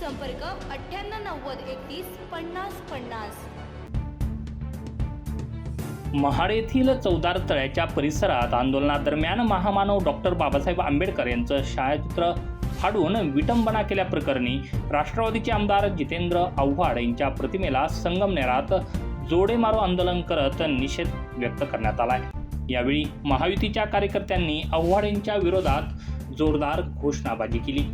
संपर्क अठ्ठ्याण्णव नव्वद एकतीस पन्नास पन्नास. महाड येथील चौदार तळ्याच्या परिसरात आंदोलनादरम्यान महामानव डॉक्टर बाबासाहेब आंबेडकर यांचं छायाचित्र फाडून विटंबना केल्याप्रकरणी राष्ट्रवादीचे आमदार जितेंद्र आव्हाड यांच्या प्रतिमेला संगमनेरात जोडेमारो आंदोलन करत निषेध व्यक्त करण्यात आला आहे यावेळी महायुतीच्या कार्यकर्त्यांनी आव्हाड यांच्या विरोधात जोरदार घोषणाबाजी केली.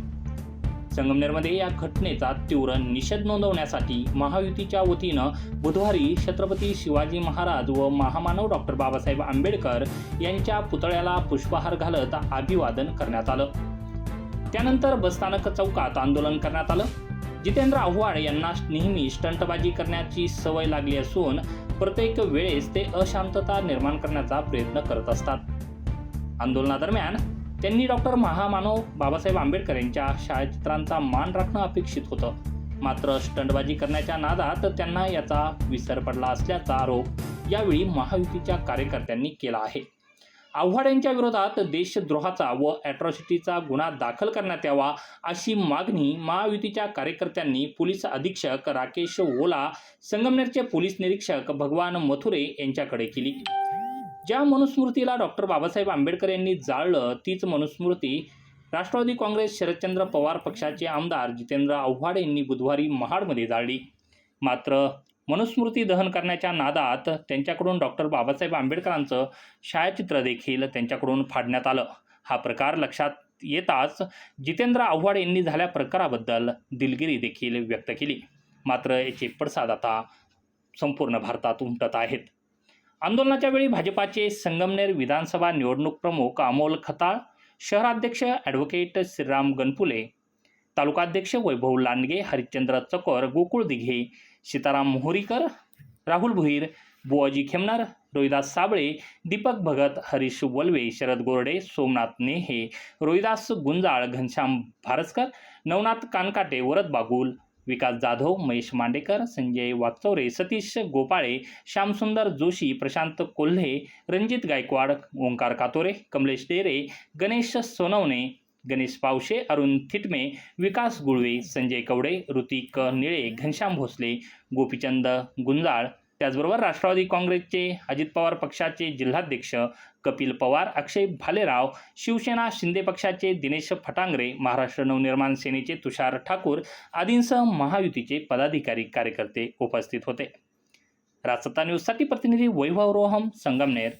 संगमनेरमध्ये या घटनेचा तीव्र निषेध नोंदवण्यासाठी महायुतीच्या वतीनं बुधवारी छत्रपती शिवाजी महाराज व महामानव डॉक्टर बाबासाहेब आंबेडकर यांच्या पुतळ्याला पुष्पहार घालत अभिवादन करण्यात आलं. त्यानंतर बसस्थानक चौकात आंदोलन करण्यात आलं. जितेंद्र आव्हाड यांना नेहमी स्टंटबाजी करण्याची सवय लागली असून प्रत्येक वेळेस ते अशांतता निर्माण करण्याचा प्रयत्न करत असतात. आंदोलनादरम्यान त्यांनी डॉक्टर महामानव बाबासाहेब आंबेडकर यांच्या छायाचित्रांचा मान राखणं अपेक्षित होतं. मात्र स्टंटबाजी करण्याच्या नादात त्यांना याचा विसर पडला असल्याचा आरोप यावेळी महायुतीच्या कार्यकर्त्यांनी केला आहे. आव्हाड यांच्या विरोधात देशद्रोहाचा व ॲट्रॉसिटीचा गुन्हा दाखल करण्यात यावा अशी मागणी महायुतीच्या कार्यकर्त्यांनी पोलीस अधीक्षक राकेश ओला संगमनेरचे पोलीस निरीक्षक भगवान मथुरे यांच्याकडे केली. ज्या मनुस्मृतीला डॉक्टर बाबासाहेब आंबेडकर यांनी जाळलं तीच मनुस्मृती राष्ट्रवादी काँग्रेस शरदचंद्र पवार पक्षाचे आमदार जितेंद्र आव्हाड यांनी बुधवारी महाडमध्ये जाळली. मात्र मनुस्मृती दहन करण्याच्या नादात त्यांच्याकडून डॉक्टर बाबासाहेब आंबेडकरांचं छायाचित्र देखील त्यांच्याकडून फाडण्यात आलं. हा प्रकार लक्षात येताच जितेंद्र आव्हाड यांनी झाल्या प्रकाराबद्दल दिलगिरी देखील व्यक्त केली. मात्र याचे पडसाद आता संपूर्ण भारतात उमटत आहेत. आंदोलनाच्या वेळी भाजपाचे संगमनेर विधानसभा निवडणूक प्रमुख अमोल खताळ शहराध्यक्ष ॲडव्होकेट श्रीराम गणपुले तालुकाध्यक्ष वैभव लांडगे हरिश्चंद्र चकोर गोकुळ दिघे सीताराम मोहरीकर राहुल भुईर बुवाजी खेमनार रोहिदास साबळे दीपक भगत हरीश वल्वे शरद गोरडे सोमनाथ नेहे रोहिदास गुंजाळ घनश्याम भारसकर नवनाथ कानकाटे वरद बागुल विकास जाधव महेश मांडेकर संजय वागचौरे सतीश गोपाळे श्यामसुंदर जोशी प्रशांत कोल्हे रणजित गायकवाड ओंकार कातोरे कमलेश डेरे गणेश सोनवणे गणेश पावशे अरुण थिटमे विकास गुळवे संजय कवडे ऋतिक निळे घनश्याम भोसले गोपीचंद गुंजाळ त्याचबरोबर राष्ट्रवादी काँग्रेसचे अजित पवार पक्षाचे जिल्हाध्यक्ष कपिल पवार अक्षय भालेराव शिवसेना शिंदे पक्षाचे दिनेश फटांगरे महाराष्ट्र नवनिर्माण सेनेचे तुषार ठाकूर आदींसह महायुतीचे पदाधिकारी कार्यकर्ते उपस्थित होते. राजसत्ता न्यूजसाठी प्रतिनिधी वैभव रोहम संगमनेर.